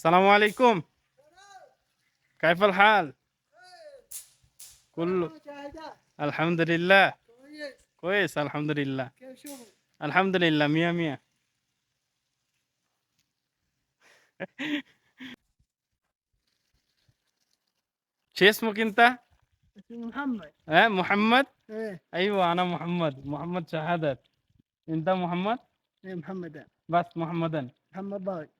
السلام عليكم كيف الحال؟ كله الحمد لله كويس الحمد لله؟ الحمد لله مية مية شو اسمك انت؟ محمد ها محمد؟ إيه أيوه أنا محمد محمد شهادة أنت محمد؟ إيه محمد بس محمدا محمد ضاي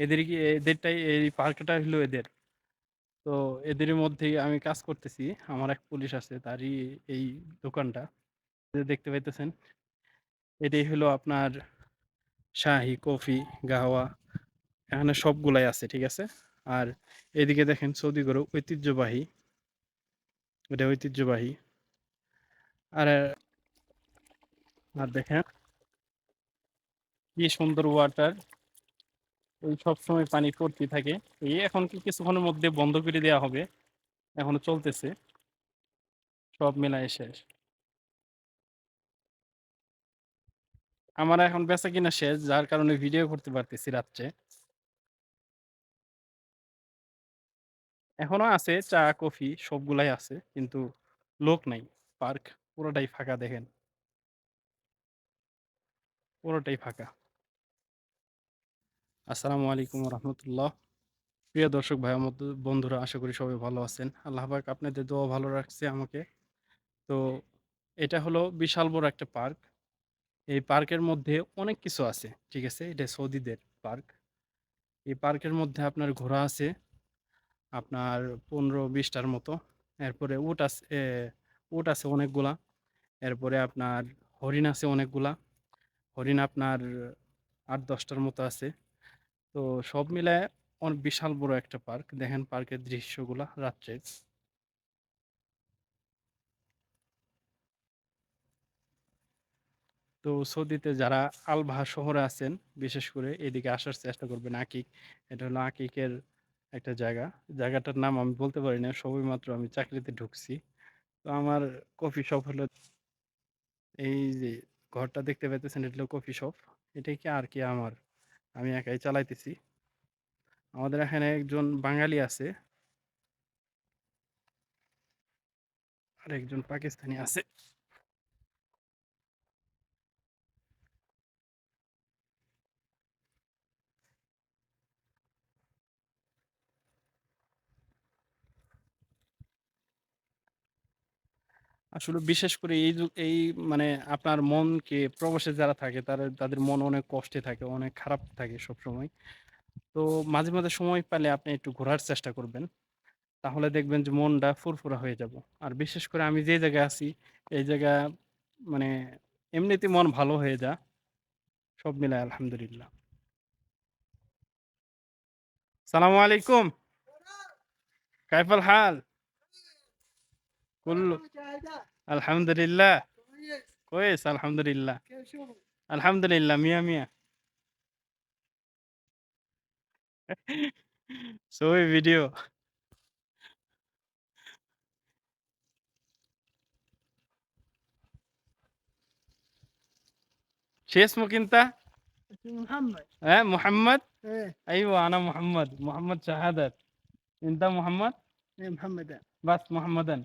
এদের কি, এদেরটাই, এই পার্কটা হলো এদের। তো এদের মধ্যেই আমি কাজ করতেছি। আমার এক পুলিশ আছে, তারই এই দোকানটা। দেখতে পাইতেছেন। এটাই হলো আপনার শাহি, কফি গাওয়া এখানে সবগুলাই আছে, ঠিক আছে? আর এদিকে দেখেন, সৌদি গরু ঐতিহ্যবাহী। এটা ঐতিহ্যবাহী। আর আর দেখেন, কি সুন্দর ওয়াটার ওই সবসময় পানি পড়তে থাকে। এই এখন কি কিছুক্ষণের মধ্যে বন্ধ করে দেওয়া হবে। এখনও চলতেছে। সব মেলায় শেষ। আমার এখন বেচা কিনা শেষ, যার কারণে ভিডিও করতে পারতেছি রাত্রে। এখনও আছে, চা, কফি, সবগুলাই আছে, কিন্তু লোক নাই। পার্ক পুরোটাই ফাঁকা, দেখেন। পুরোটাই ফাঁকা। আসসালামু আলাইকুম রহমতুল্লাহ। প্রিয় দর্শক ভাই বন্ধুরা, আশা করি সবাই ভালো আছেন। আল্লাহ পাক আপনাদের দোয়া ভালো রাখছে আমাকে। তো এটা হলো বিশাল বড় একটা পার্ক। এই পার্কের মধ্যে অনেক কিছু আছে, ঠিক আছে? এটা সৌদিদের পার্ক। এই পার্কের মধ্যে আপনার ঘোড়া আছে, আপনার পনেরো বিশটার মতো। এরপরে উট আছে উট আছে অনেকগুলা। এরপরে আপনার হরিণ আছে অনেকগুলা। হরিণ আপনার আট দশটার মতো আছে। তো সব মিলায় অনেক বিশাল বড় একটা পার্ক। দেখেন পার্কের দৃশ্যগুলা রাত্রে। তো সৌদিতে যারা আলবাহা শহরে আছেন, বিশেষ করে এদিকে আসার চেষ্টা করবেন আকিক। এটা হলো আকিকের একটা জায়গা। জায়গাটার নাম আমি বলতে পারি না, সবই মাত্র আমি চাকরিতে ঢুকছি। তো আমার কফি শপ হলো এই যে ঘরটা দেখতে পাইতেছেন, এটা হলো কফি শপ। এটাই কি আর কি আমার আমি একাই চালাইতেছি। আমাদের এখানে একজন বাঙালি আছে। আর একজন পাকিস্তানি আছে। আসলে বিশেষ করে এই যু- এই মানে আপনার মনকে প্রবাসে যারা থাকে তারা তাদের মন অনেক কষ্টে থাকে অনেক খারাপ থাকে সব সময় তো মাঝে মাঝে সময় পেলে আপনি একটু ঘোরার চেষ্টা করবেন। তাহলে দেখবেন যে মনটা ফুরফুরা হয়ে যাব। আর বিশেষ করে আমি যে জায়গায় আছি এই জায়গা মানে এমনিতে মন ভালো হয়ে যা সব মিলায় আলহামদুলিল্লাহ। সালামু আলাইকুম। কাইফাল হাল? كله. الحمد لله كويس الحمد لله؟ الحمد لله مية مية. سوي فيديو. شو اسمك انت؟ محمد. ها محمد؟ إيه. أيوه أنا محمد. محمد شهادة أنت محمد؟ إيه محمد بس محمدا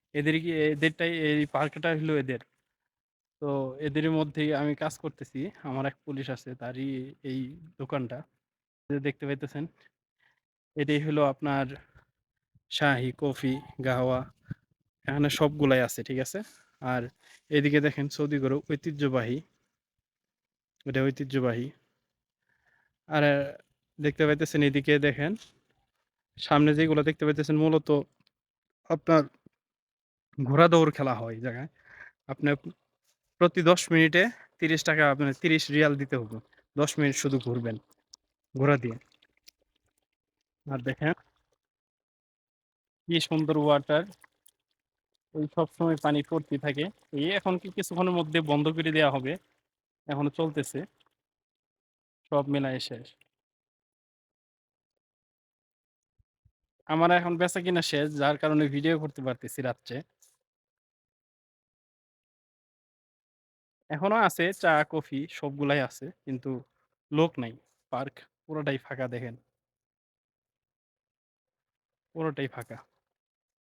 এদের এদেরটাই এই পার্কটা হলো এদের তো এদের মধ্যেই আমি কাজ করতেছি আমার এক পুলিশ আছে তারই এই দোকানটা দেখতে পাইতেছেন এটাই হলো আপনার শাহি, কফি, গাওয়া এখানে সবগুলাই আছে। ঠিক আছে? আর এদিকে দেখেন সৌদি গরু ঐতিহ্যবাহী এটা ঐতিহ্যবাহী। আর দেখতে পাইতেছেন এদিকে দেখেন সামনে যেগুলো দেখতে পাইতেছেন মূলত আপনার ঘোড়া দৌড় খেলা হয় জায়গায়। আপনার প্রতি ১০ মিনিটে ৳৩০ আপনার ৩০ রিয়াল দিতে হবে। ১০ মিনিট শুধু ঘুরবেন, ঘোড়া দিয়ে। আর দেখেন, কি সুন্দর ওয়াটার। ওই সবসময় পানি পড়তেই থাকে। এই এখন কি কিছুক্ষণের মধ্যে বন্ধ করে দেওয়া হবে। এখনও চলতেছে। সব মেলায় শেষ। আমার এখন বেচা কিনা শেষ, যার কারণে ভিডিও করতে পারতেছি রাত্রে। এখনও আছে চা, কফি সবগুলাই আছে। কিন্তু লোক নাই। পার্ক পুরোটাই ফাঁকা দেখেন। পুরোটাই ফাঁকা।